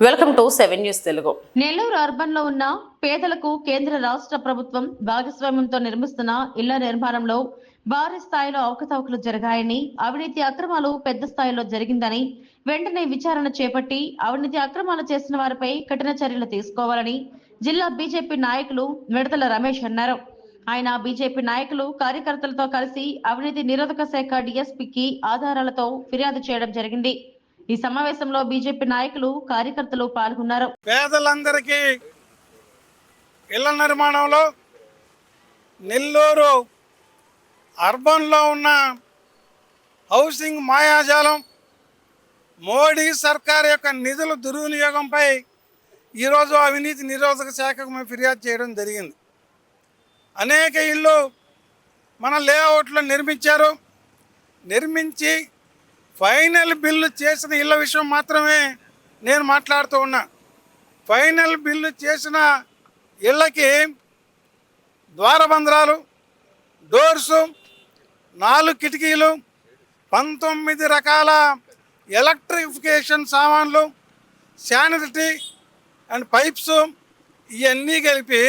Welcome to seven news Telugu. Nellore అర్బన్లో ఉన్న పేదలకు కేంద్ర రాష్ట్ర ప్రభుత్వం భాగస్వామ్యంతో నిర్మిస్తున్న ఇళ్ళ నిర్మాణంలో భారీ స్థాయిలో అవకతవకలు జరిగాయని అవినీతి అక్రమాలు పెద్ద స్థాయిలో జరిగిందని వెంటనే విచారణ చేపట్టి అవినీతి అక్రమాలు చేసిన వారిపై కఠిన చర్యలు తీసుకోవాలని జిల్లా బీజేపీ నాయకులు మిడతల రమేష్ అన్నారు. ఆయన బీజేపీ నాయకులు కార్యకర్తలతో కలిసి అవినీతి నిరోధక శాఖ డిఎస్పీకి ఆధారాలతో ఫిర్యాదు చేయడం జరిగింది. ఈ సమావేశంలో బీజేపీ నాయకులు కార్యకర్తలు పాల్గొన్నారు. పేదలందరికీ ఇళ్ళ నిర్మాణంలో నెల్లూరు అర్బన్లో ఉన్న హౌసింగ్ మాయాజాలం మోడీ సర్కార్ యొక్క నిధుల దుర్వినియోగంపై ఈరోజు అవినీతి నిరోధక శాఖకు మేము ఫిర్యాదు చేయడం జరిగింది. అనేక ఇళ్ళు మన లేఅవుట్లో నిర్మించారు. నిర్మించి ఫైనల్ బిల్లు చేసిన ఇళ్ళ విషయం మాత్రమే నేను మాట్లాడుతూ ఉన్నా. ఫైనల్ బిల్లు చేసిన ఇళ్ళకి ద్వారబంధ్రాలు డోర్సు నాలుగు కిటికీలు పంతొమ్మిది రకాల ఎలక్ట్రిఫికేషన్ సామాన్లు శానిటరీ అండ్ పైప్స్ ఇవన్నీ కలిపి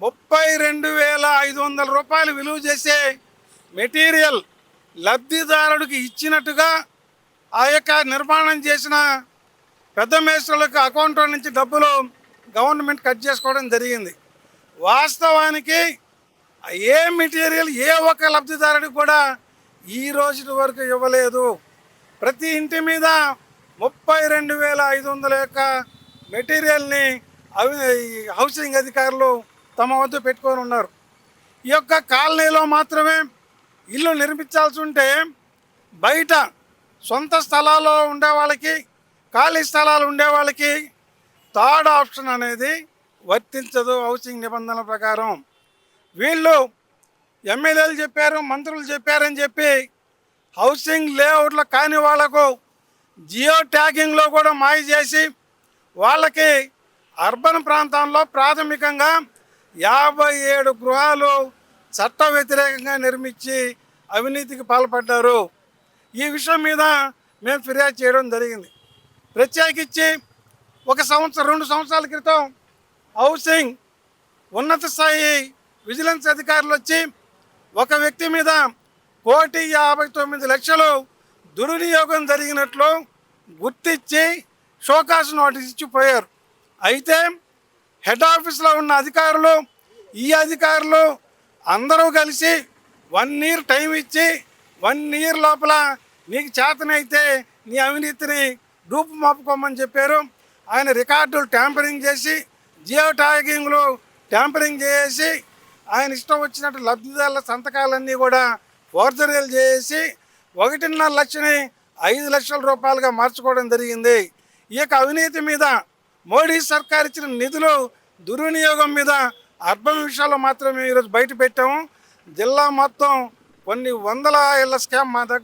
ముప్పై రెండు వేల ఐదు వందల రూపాయలు విలువ చేసే మెటీరియల్ లబ్ధిదారుడికి ఇచ్చినట్టుగా ఆ యొక్క నిర్మాణం చేసిన పెద్ద మేస్త్రులకు అకౌంట్ నుంచి డబ్బులు గవర్నమెంట్ కట్ చేసుకోవడం జరిగింది. వాస్తవానికి ఏ మెటీరియల్ ఏ ఒక్క లబ్ధిదారుడికి కూడా ఈ రోజు వరకు ఇవ్వలేదు. ప్రతి ఇంటి మీద ముప్పై రెండు వేల ఐదు వందల యొక్క మెటీరియల్ని అవి హౌసింగ్ అధికారులు తమ వద్ద పెట్టుకొని ఉన్నారు. ఈ యొక్క కాలనీలో మాత్రమే ఇల్లు నిర్మించాల్సి ఉంటే బయట సొంత స్థలాల్లో ఉండే వాళ్ళకి ఖాళీ స్థలాలు ఉండే వాళ్ళకి థర్డ్ ఆప్షన్ అనేది వర్తించదు హౌసింగ్ నిబంధనల ప్రకారం. వీళ్ళు ఎమ్మెల్యేలు చెప్పారు మంత్రులు చెప్పారని చెప్పి హౌసింగ్ లేఅవుట్లో కాని వాళ్ళకు జియో ట్యాగింగ్లో కూడా మాయ చేసి వాళ్ళకి అర్బన్ ప్రాంతంలో ప్రాథమికంగా యాభై ఏడు గృహాలు చట్ట వ్యతిరేకంగా నిర్మించి అవినీతికి పాల్పడ్డారు. ఈ విషయం మీద మేము ఫిర్యాదు చేయడం జరిగింది. ప్రత్యేకించి ఒక సంవత్సరం రెండు సంవత్సరాల క్రితం హౌసింగ్ ఉన్నత స్థాయి విజిలెన్స్ అధికారులు వచ్చి ఒక వ్యక్తి మీద కోటి యాభై తొమ్మిది లక్షలు దుర్వినియోగం జరిగినట్లు గుర్తించి షోకాస్ నోటీస్ ఇచ్చిపోయారు అయితే హెడ్ ఆఫీస్లో ఉన్న అధికారులు ఈ అధికారులు అందరూ కలిసి వన్ ఇయర్ టైం ఇచ్చి వన్ ఇయర్ లోపల నీకు చేతనైతే నీ అవినీతిని రూపు మాపుకోమని చెప్పారు. ఆయన రికార్డులు ట్యాంపరింగ్ చేసి జియో ట్యాగింగ్లు ట్యాంపరింగ్ చేసి ఆయన ఇష్టం వచ్చినట్టు లబ్ధిదారుల సంతకాలన్నీ కూడా ఫోర్జరీలు చేసి ఒకటిన్నర లక్షని ఐదు లక్షల రూపాయలుగా మార్చుకోవడం జరిగింది. ఈ యొక్క అవినీతి మీద మోడీ సర్కార్ ఇచ్చిన నిధులు దుర్వినియోగం మీద అర్బన్ విషయాల్లో మాత్రమే ఈరోజు బయట పెట్టాము. జిల్లా మొత్తం కొన్ని వందల ఇళ్ళ స్కామ్ మా దగ్గర